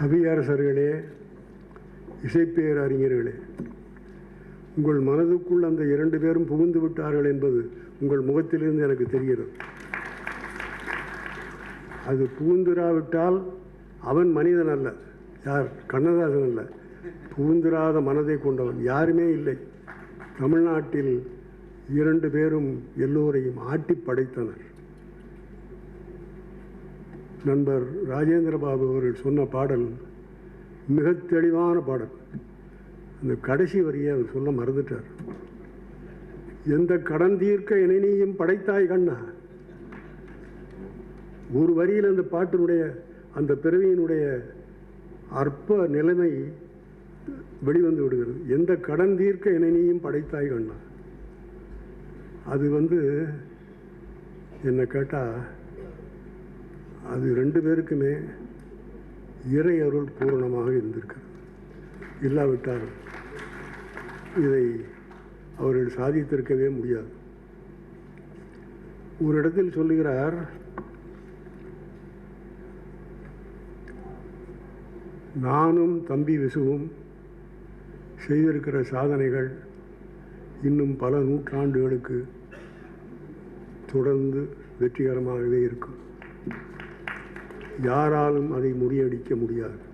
கவியரசர்களே இசைப்பேரறிஞர்களே உங்கள் மனதுக்குள் அந்த இரண்டு பேரும் புகுந்து விட்டார்கள் என்பது உங்கள் முகத்திலிருந்து எனக்கு தெரிகிறது. அது புகுந்துராவிட்டால் அவன் மனிதன் அல்ல யார்? கண்ணதாசன் அல்ல. புகுந்திராத மனதை கொண்டவன் யாருமே இல்லை. தமிழ்நாட்டில் இரண்டு பேரும் எல்லோரையும் ஆட்டி படைத்தனர். நண்பர் ராஜேந்திர பாபு அவர்கள் சொன்ன பாடல் மிக தெளிவான பாடல். அந்த கடைசி வரியை அவர் சொல்ல மறந்துட்டார். எந்த கடன் தீர்க்க என்னை படைத்தாய் கண்ணா? ஒரு வரியில் அந்த பாட்டினுடைய அந்த பிறவியினுடைய அற்ப நிலைமை வெளிவந்து விடுகிறது. எந்த கடன் தீர்க்க என்னை படைத்தாய் கண்ணா? அது வந்து என்னை கேட்டால் அது ரெண்டு பேருக்குமே இறை அருள் பூரணமாக இருந்திருக்கிறது. இல்லாவிட்டால் இதை அவர்கள் சாதித்திருக்கவே முடியாது. ஒரு இடத்தில் சொல்லுகிறார் நானும் தம்பி விசுவும் செய்திருக்கிற சாதனைகள் இன்னும் பல நூற்றாண்டுகளுக்கு தொடர்ந்து வெற்றிகரமாகவே இருக்கும். யாராலும் அதை முறியடிக்க முடியாது.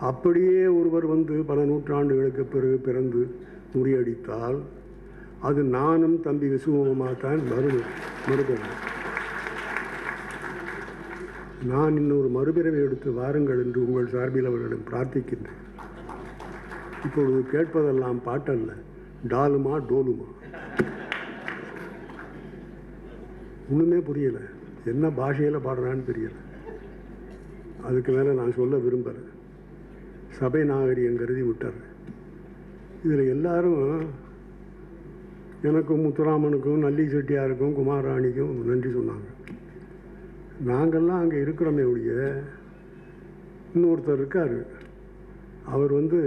அப்படியே ஒருவர் வந்து பல நூற்றாண்டுகளுக்கு பிறகு பிறந்து முறியடித்தால் அது நானும் தம்பி விசுவமாகத்தான் மறு மறுபடும் நான் இன்னொரு மறுபிறவை எடுத்து வாருங்கள் என்று உங்கள் சார்பில் அவர்களிடம் பிரார்த்திக்கின்றேன். இப்பொழுது கேட்பதெல்லாம் பாட்டல்ல டாலுமா டோலுமா? ஒன்றுமே புரியலை. என்ன பாஷையில் பாடுறான்னு தெரியலை. அதுக்கு மேலே நான் சொல்ல விரும்பலை. சபை நாகரிகம் கருதி விட்டார். இதில் எல்லாரும் எனக்கும் முத்துராமனுக்கும் நல்லி செட்டியாருக்கும் குமாராணிக்கும் நன்றி சொன்னாங்க. நாங்கள்லாம் அங்கே இருக்கிறோமே ஒழிய இன்னொருத்தர் இருக்கார். அவர் வந்து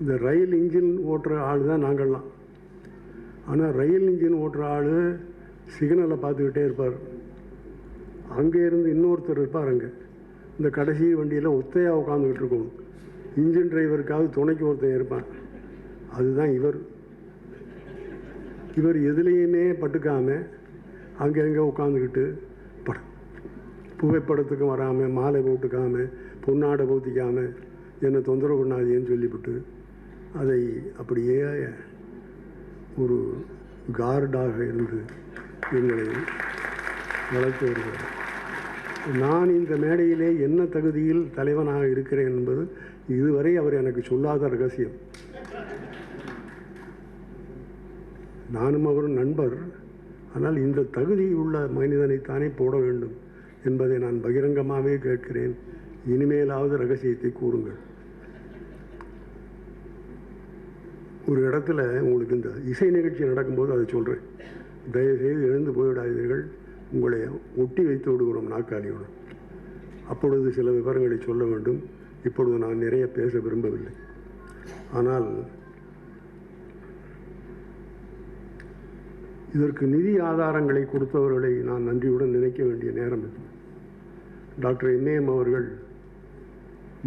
இந்த ரயில் இன்ஜின் ஓட்டுற ஆள் தான் நாங்கள்லாம். ஆனால் ரயில் இன்ஜின் ஓட்டுற ஆள் சிக்னலை பார்த்துக்கிட்டே இருப்பார். அங்கே இருந்து இன்னொருத்தர் இருப்பார் அங்கே இந்த கடைசி வண்டியில் ஒத்தையாக உட்காந்துக்கிட்டு இருக்கணும் இன்ஜின் டிரைவருக்காவது துணைக்கு ஒருத்தன் இருப்பான். அதுதான் இவர். இவர் எதுலேயுமே பட்டுக்காமல் அங்கே உட்காந்துக்கிட்டு பட புகைப்படத்துக்கும் வராமல் மாலை போட்டுக்காமல் பொன்னாடை போத்திக்காமல் என்னை தொந்தரவு பண்ணாதேன்னு சொல்லிவிட்டு அதை அப்படியே ஒரு கார்டாக இருந்து எங்களை வளர்த்து வருகிறார் நான் இந்த மேடையிலே என்ன தகுதியில் தலைவனாக இருக்கிறேன் என்பது இதுவரை அவர் எனக்கு சொல்லாத ரகசியம். நானும் அவரும் நண்பர். ஆனால் இந்த தகுதி உள்ள மனிதனைத்தானே போட வேண்டும் என்பதை நான் பகிரங்கமாகவே கேட்கிறேன். இனிமேலாவது ரகசியத்தை கூறுங்கள். ஒரு இடத்துல உங்களுக்கு இந்த இசை நிகழ்ச்சி நடக்கும்போது அதை சொல்கிறேன் தயவுசெய்து எழுந்து போய்விடாதீர்கள். உங்களை ஒட்டி வைத்து விடுகிறோம் நாக்காளியோடு அப்பொழுது சில விவரங்களை சொல்ல வேண்டும். இப்பொழுது நான் நிறைய பேச விரும்பவில்லை. ஆனால் இதற்கு நிதி ஆதாரங்களை கொடுத்தவர்களை நான் நன்றியுடன் நினைக்க வேண்டிய நேரம் இது. டாக்டர் எம்ஏஎம் அவர்கள்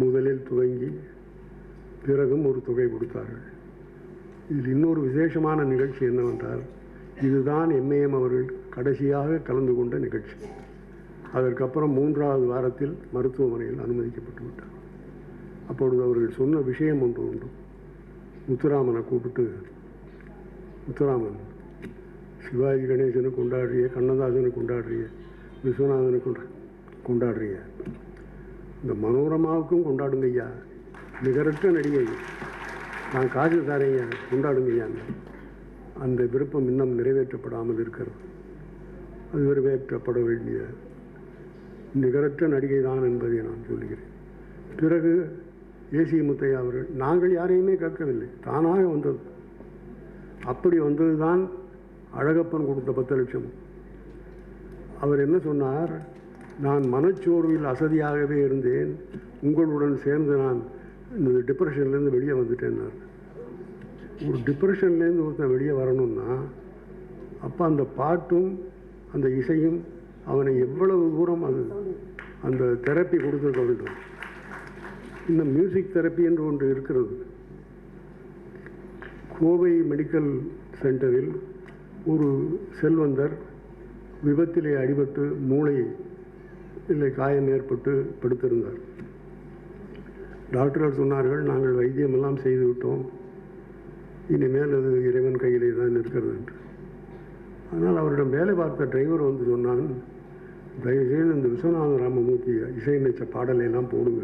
முதலில் துவங்கி பிறகும் ஒரு தொகை கொடுத்தார்கள். இதில் இன்னொரு விசேஷமான நிகழ்ச்சி என்னவென்றால் இதுதான் எம்ஏஎம் அவர்கள் கடைசியாக கலந்து கொண்ட நிகழ்ச்சி. அதற்கப்புறம் மூன்றாவது வாரத்தில் மருத்துவமனையில் அனுமதிக்கப்பட்டு விட்டார். அப்பொழுது அவர்கள் சொன்ன விஷயம் ஒன்று உண்டு. முத்துராமனை கூப்பிட்டு முத்துராமன் சிவாஜி கணேசனை கொண்டாடுறிய கண்ணதாசனை கொண்டாடுறிய விஸ்வநாதனை கொண்டா கொண்டாடுறிய. இந்த மனோரமாவுக்கும் கொண்டாடுங்க ஐயா. நிகரற்ற நடிகை நான் காசு தரேங்க கொண்டாடுங்க ஐயா. அந்த விருப்பம் இன்னும் நிறைவேற்றப்படாமல் இருக்கிறது. அது நிறைவேற்றப்பட வேண்டிய நிகரற்ற நடிகை தான் என்பதை நான் சொல்கிறேன் பிறகு ஏசி முத்தையா அவர்கள் நாங்கள் யாரையுமே கேட்கவில்லை. தானாக வந்தது. அப்படி வந்தது தான் அழகப்பன் கொடுத்த பத்து லட்சம். அவர் என்ன சொன்னார்? நான் மனச்சோர்வில் அசதியாகவே இருந்தேன். உங்களுடன் சேர்ந்து நான் இந்த டிப்ரெஷன்லேருந்து வெளியே வந்துட்டேன்னார் ஒரு டிப்ரெஷன்லேருந்து ஒருத்தன் வெளியே வரணும்னா அப்போ அந்த பாட்டும் அந்த இசையும் அவனை எவ்வளவு தூரம் அது அந்த தெரப்பி கொடுத்துருக்க வேண்டும் இந்த மியூசிக் தெரப்பி என்று ஒன்று இருக்கிறது. கோவை மெடிக்கல் சென்டரில் ஒரு செல்வந்தர் விபத்திலே அடிபட்டு மூளை இல்லை காயம் ஏற்பட்டு படுத்திருந்தார். டாக்டர்கள் சொன்னார்கள் நாங்கள் வைத்தியமெல்லாம் செய்து விட்டோம். இனிமேல் அது இறைவன் கையிலே தான் இருக்கிறது என்று. அதனால் அவரிடம் வேலை பார்த்த டிரைவர் வந்து சொன்னான் தயவுசெய்து இந்த விஸ்வநாத ராமமூர்த்தி இசையமைச்ச பாடலை எல்லாம் போடுங்க.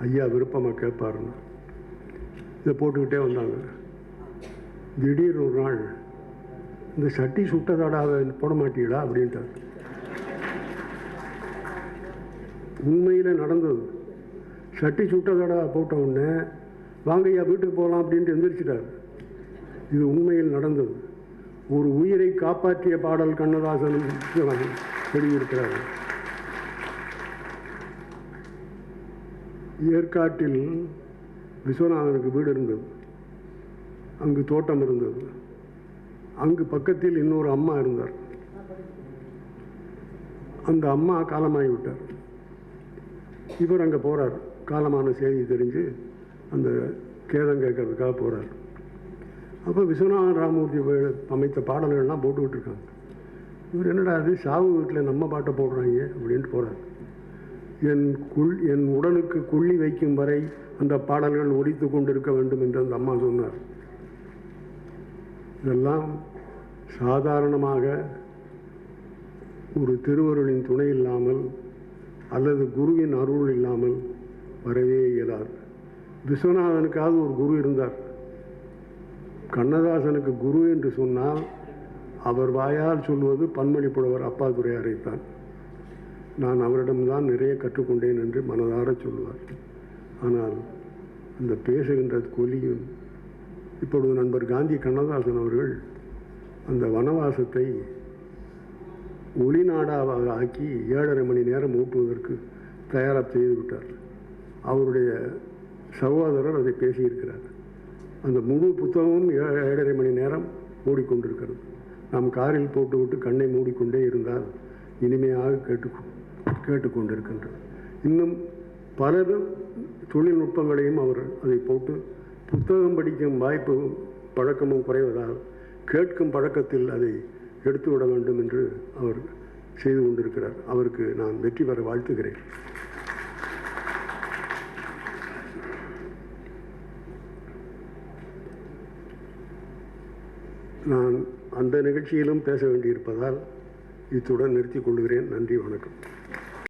ஐயா விருப்பமாக கேட்பாருன்னு. இதை போட்டுக்கிட்டே வந்தாங்க. திடீர் ஒரு நாள் இந்த சட்டி சுட்டதாடாவை போட மாட்டீங்களா? அப்படின்ட்டார். உண்மையில் நடந்தது. சட்டி சுட்டதடா போட்ட உடனே வாங்க ஐயா வீட்டுக்கு போகலாம் அப்படின்ட்டு எந்திரிச்சிட்டார். இது உண்மையில் நடந்தது. ஒரு உயிரை காப்பாற்றிய பாடல் கண்ணதாசன் எழுதியிருக்கிறார் ஏற்காட்டில் விஸ்வநாதனுக்கு வீடு இருந்தது. அங்கு தோட்டம் இருந்தது. அங்கு பக்கத்தில் இன்னொரு அம்மா இருந்தார். அந்த அம்மா காலமாகி விட்டார் இவர் அங்கே போகிறார் காலமான செய்தி தெரிஞ்சு அந்த கேதம் கேட்கறதுக்காக போகிறார் அப்போ விஸ்வநாதன் ராமமூர்த்தி அமைத்த பாடல்கள்லாம் போட்டுக்கிட்டு இருக்காங்க இவர் என்னடா அது சாவு வீட்டில் நம்ம பாட்டை போடுறாங்க அப்படின்ட்டு போகிறார் என் குள் என் உடலுக்கு கொள்ளி வைக்கும் வரை அந்த பாடல்கள் ஒடித்து கொண்டிருக்க வேண்டும் என்று அந்த அம்மா சொன்னார். இதெல்லாம் சாதாரணமாக ஒரு திருவருளின் துணை இல்லாமல் அல்லது குருவின் அருள் இல்லாமல் வரவே இயலாது. விஸ்வநாதனுக்காவது ஒரு குரு இருந்தார். கண்ணதாசனுக்கு குரு என்று சொன்னால் அவர் வாயால் சொல்வது பன்மொழி புலவர் அப்பா துறையாரைத்தான் நான் அவரிடம்தான் நிறைய கற்றுக்கொண்டேன் என்று மனதார சொல்வார். ஆனால் அந்த பேசுகின்ற கொலியும் இப்பொழுது நண்பர் காந்தி கண்ணதாசன் அவர்கள் அந்த வனவாசத்தை ஒளிநாடாவாக ஆக்கி ஏழரை மணி நேரம் ஊட்டுவதற்கு தயாராக செய்துவிட்டார் அவருடைய சகோதரர் அதை பேசியிருக்கிறார். அந்த முழு புத்தகமும் ஏ- ஏழரை மணி நேரம் ஓடிக்கொண்டிருக்கிறது நாம் காரில் போட்டுவிட்டு கண்ணை மூடிக்கொண்டே இருந்தால் இனிமையாக கேட்டு கேட்டுக்கொண்டிருக்கின்றது. இன்னும் பல தொழில்நுட்பங்களையும் அவர் அதை போட்டு புத்தகம் படிக்கும் வாய்ப்பு பழக்கமும் குறைவதால் கேட்கும் பழக்கத்தில் அதை எடுத்துவிட வேண்டும் என்று அவர் செய்து கொண்டிருக்கிறார். அவருக்கு நான் வெற்றி பெற வாழ்த்துகிறேன். நான் அந்த நிகழ்ச்சியிலும் பேச வேண்டியிருப்பதால் இத்துடன் நிறுத்திக் கொள்கிறேன். நன்றி வணக்கம்.